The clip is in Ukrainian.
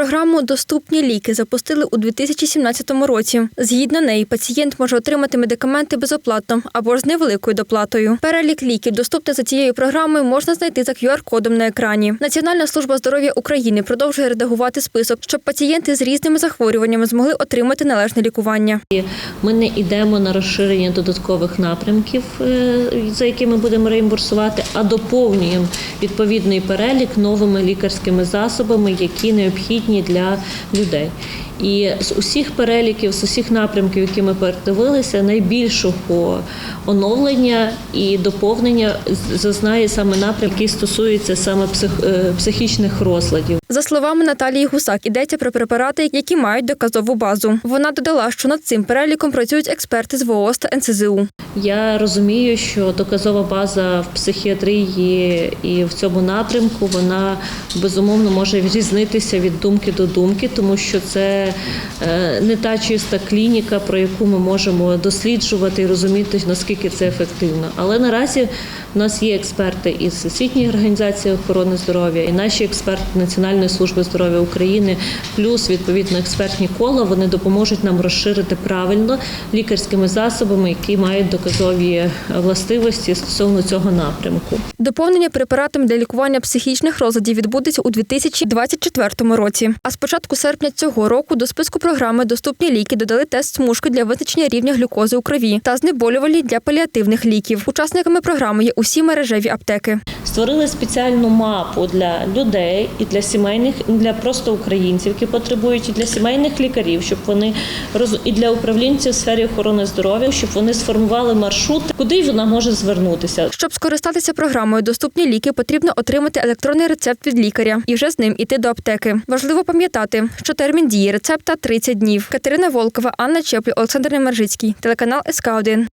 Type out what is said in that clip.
Програму Доступні ліки запустили у 2017 році. Згідно неї, пацієнт може отримати медикаменти безоплатно або ж з невеликою доплатою. Перелік ліків, доступних за цією програмою, можна знайти за QR-кодом на екрані. Національна служба здоров'я України продовжує редагувати список, щоб пацієнти з різними захворюваннями змогли отримати належне лікування. Ми не йдемо на розширення додаткових напрямків, е, за якими будемо реімбурсувати, а доповнюємо відповідний перелік новими лікарськими засобами, які необхідні для людей. І з усіх переліків, з усіх напрямків, які ми передивилися, найбільшого оновлення і доповнення зазнає саме напрям, який стосується саме псих, е, психічних розладів. За словами Наталії Гусак, йдеться про препарати, які мають доказову базу. Вона додала, що над цим переліком працюють експерти з ВООЗ та НСЗУ. Я розумію, що доказова база в психіатрії і в цьому напрямку вона безумовно може різнитися від думки до думки, тому що це е, не та чиста клініка, про яку ми можемо досліджувати і розуміти, наскільки це ефективно. Але наразі у нас є експерти із Всесвітньої організації охорони здоров'я, і наші експерти Національної служби здоров'я України, плюс відповідно експертні кола. Вони допоможуть нам розширити правильно лікарськими засобами, які мають доказові властивості стосовно цього напрямку. Доповнення препаратами для лікування психічних розладів відбудеться у 2024 році. А з початку серпня цього року до списку програми Доступні ліки додали тест смужки для визначення рівня глюкози у крові та знеболювальні для паліативних ліків. Учасниками програми є усі мережеві аптеки. Створили спеціальну мапу для людей і для сімейних, і для просто українців, які потребують, і для сімейних лікарів, щоб вони і для управлінців в сфері охорони здоров'я, щоб вони сформували маршрут, куди вона може звернутися. Щоб скористатися програмою Доступні ліки, потрібно отримати електронний рецепт від лікаря і вже з ним іти до аптеки. Важливо пам'ятати, що термін дії рецепта 30 днів. Катерина Волкова, Анна Чеплі, Олександр Немержицький, телеканал СК 1